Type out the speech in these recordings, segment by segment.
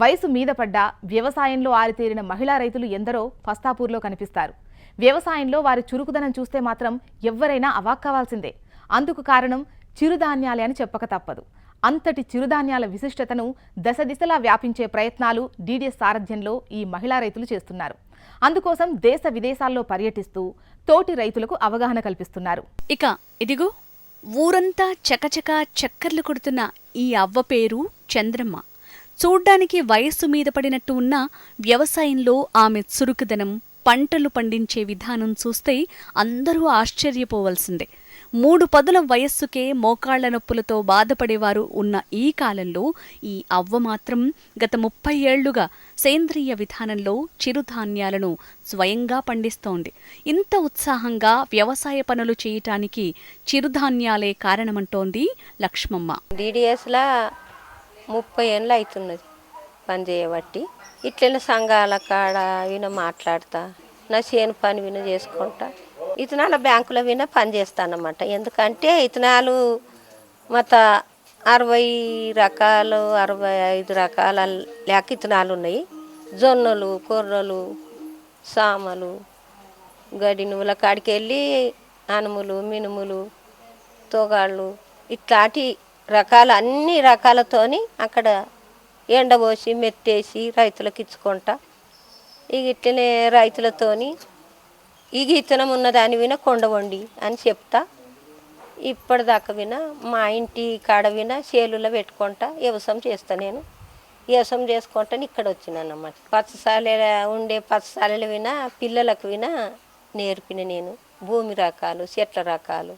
వయసు మీద పడ్డ వ్యవసాయంలో ఆరితేరిన మహిళా రైతులు ఎందరో ఫస్తాపూర్లో కనిపిస్తారు. వ్యవసాయంలో వారి చురుకుదనం చూస్తే మాత్రం ఎవ్వరైనా అవాక్కవాల్సిందే అందుకు కారణం చిరుధాన్యాలే అని చెప్పక తప్పదు. అంతటి చిరుధాన్యాల విశిష్టతను దశ దిశలా వ్యాపించే ప్రయత్నాలు డీడీఎస్ సారథ్యంలో ఈ మహిళా రైతులు చేస్తున్నారు. అందుకోసం దేశ విదేశాల్లో పర్యటిస్తూ తోటి రైతులకు అవగాహన కల్పిస్తున్నారు. ఇక ఇదిగో ఊరంతా చకచక చక్కర్లు కొడుతున్న ఈ అవ్వ పేరు చంద్రమ్మ. చూడ్డానికి వయస్సు మీద పడినట్టు ఉన్న వ్యవసాయంలో ఆమె చురుకుదనం పంటలు పండించే విధానం చూస్తే అందరూ ఆశ్చర్యపోవలసిందే. మూడు పదుల వయస్సుకే మోకాళ్ళ నొప్పులతో బాధపడేవారు ఉన్న ఈ కాలంలో ఈ అవ్వ మాత్రం గత ముప్పై ఏళ్ళుగా సేంద్రియ విధానంలో చిరుధాన్యాలను స్వయంగా పండిస్తోంది. ఇంత ఉత్సాహంగా వ్యవసాయ పనులు చేయటానికి చిరుధాన్యాలే కారణమంటోంది లక్ష్మమ్మ. డీడీఎస్లా ముప్పై ఏళ్ళు అవుతున్నది పని చేయబట్టి ఇట్లనే సంఘాల కాడ విన మాట్లాడతా నా చేను పని విన చేసుకుంటా. ఇతనాల బ్యాంకులో విన పని చేస్తానమాట ఎందుకంటే ఇతనాలు మత అరవై రకాలు అరవై ఐదు రకాల లేక ఇతనాలు ఉన్నాయి. జొన్నలు కొర్రలు సామలు గడి నువ్వుల కాడికి వెళ్ళి అనుములు మినుములు తోగాళ్ళు ఇట్లాంటి రకాల అన్ని రకాలతోని అక్కడ ఎండబోసి మెత్తేసి రైతులకు ఇచ్చుకుంటా. ఇక ఇట్లనే రైతులతోని ఈ ఉన్న ఉన్నదాని విన కొండ వండి అని చెప్తా. ఇప్పటిదాకా విన మా ఇంటి కాడ విన చేలులో పెట్టుకుంటా వ్యవసాయం చేస్తా నేను. వ్యవసాయం చేసుకుంటాను ఇక్కడ వచ్చినాను అన్నమాట పచ్చసాల ఉండే పచ్చసాలలు విన పిల్లలకు విన నేర్పిన నేను. భూమి రకాలు చెట్ల రకాలు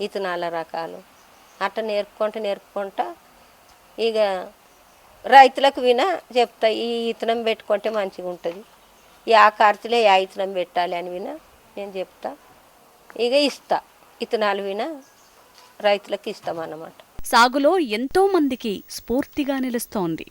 ఇతనాల రకాలు. అట్ట నేర్పుకుంటూ నేర్పుకుంటా ఇక రైతులకు వినా చెప్తా ఈ ఇతనం పెట్టుకుంటే మంచిగా ఉంటుంది. ఆ ఖర్చులే ఆ ఇతనం పెట్టాలి అని విన నేను చెప్తా. ఇక ఇస్తా ఇతనాలు విన రైతులకు ఇస్తామన్నమాట. సాగులో ఎంతో మందికి స్ఫూర్తిగా నిలుస్తోంది.